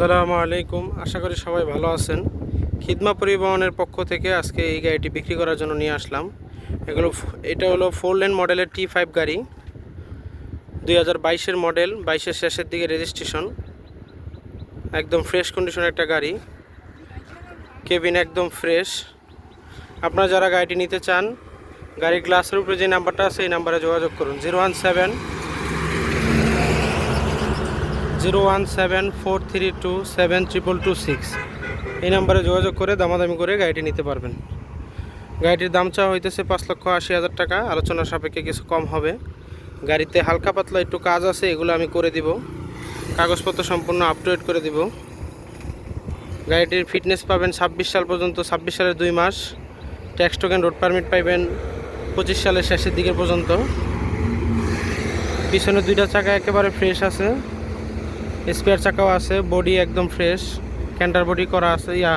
আসসালামু আলাইকুম। আশা করি সবাই ভালো আছেন। খিদমা পরিবহনের পক্ষ থেকে আজকে এই গাড়িটি বিক্রি করার জন্য নিয়ে আসলাম। এগুলো এটা হলো ফোর লেন মডেলের টি ফাইভ গাড়ি। দুই হাজার বাইশের মডেল বাইশের শেষের দিকে রেজিস্ট্রেশন একদম ফ্রেশ কন্ডিশনের একটা গাড়ি। কেবিন একদম ফ্রেশ আপনারা যারা গাড়িটি নিতে চান, গাড়ির গ্লাসের উপরে যে নাম্বারটা আছে, এই নাম্বারে যোগাযোগ করুন। Zero one seven zero one seven four three two seven triple two six. এই নাম্বারে যোগাযোগ করে দামাদামি করে গাড়িটি নিতে পারবেন। গাড়িটির দাম চাওয়া হইতেছে পাঁচ লক্ষ আশি হাজার টাকা। আলোচনা সাপেক্ষে কিছু কম হবে। গাড়িতে হালকা পাতলা একটু কাজ আছে, এগুলো আমি করে দিব। কাগজপত্র সম্পূর্ণ আপ টু করে দিব। গাড়িটির ফিটনেস পাবেন ছাব্বিশ সাল পর্যন্ত, ছাব্বিশ সালের দুই মাস। ট্যাক্স টোকেন রোড পারমিট পাইবেন পঁচিশ সালের শেষের দিকে পর্যন্ত। পিছনে দুইটা চাকা একেবারে ফ্রেশ আছে। স্পেয়ার চাকাও আছে বডি একদম ফ্রেশ ক্যান্টার বডি করা আছে, ইয়া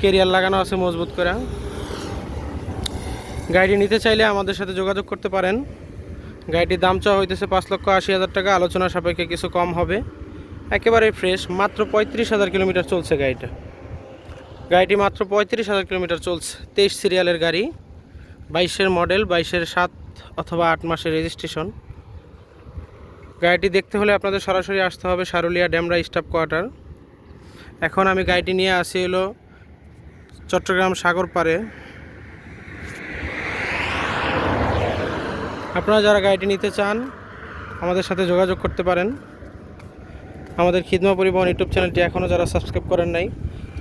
কেরিয়ার লাগানো আছে মজবুত করে। গাড়ি নিতে চাইলে আমাদের সাথে যোগাযোগ করতে পারেন। গাড়িটির দাম চাওয়া হইতেছে পাঁচ লক্ষ আশি হাজার টাকা, আলোচনা সাপেক্ষে কিছু কম হবে। একেবারে ফ্রেশ মাত্র পঁয়ত্রিশ হাজার কিলোমিটার চলছে গাড়িটা। গাড়িটি মাত্র পঁয়ত্রিশ হাজার কিলোমিটার চলছে, তেইশ সিরিয়ালের গাড়ি, বাইশের মডেল বাইশের সাত অথবা আট মাসের রেজিস্ট্রেশন গাড়িটি দেখতে হলে আপনাদের সরাসরি আসতে হবে সারুলিয়া ড্যামরা স্টাফ কোয়ার্টার। এখন আমি গাড়িটি নিয়ে আসি হলো চট্টগ্রাম সাগর পাড়ে। আপনারা যারা গাড়িটি নিতে চান, আমাদের সাথে যোগাযোগ করতে পারেন। আমাদের খিদমা পরিবহন ইউটিউব চ্যানেলটি এখনও যারা সাবস্ক্রাইব করেন নাই,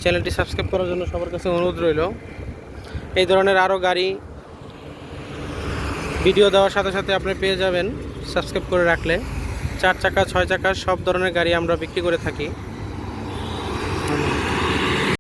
চ্যানেলটি সাবস্ক্রাইব করার জন্য সবার কাছে অনুরোধ রইল। এই ধরনের আরও গাড়ি ভিডিও দেওয়ার সাথে সাথে আপনি পেয়ে যাবেন। সাবস্ক্রাইব করে রাখলে। চার চাকা ছয় চাকা সব ধরনের গাড়ি আমরা বিক্রি করে থাকি।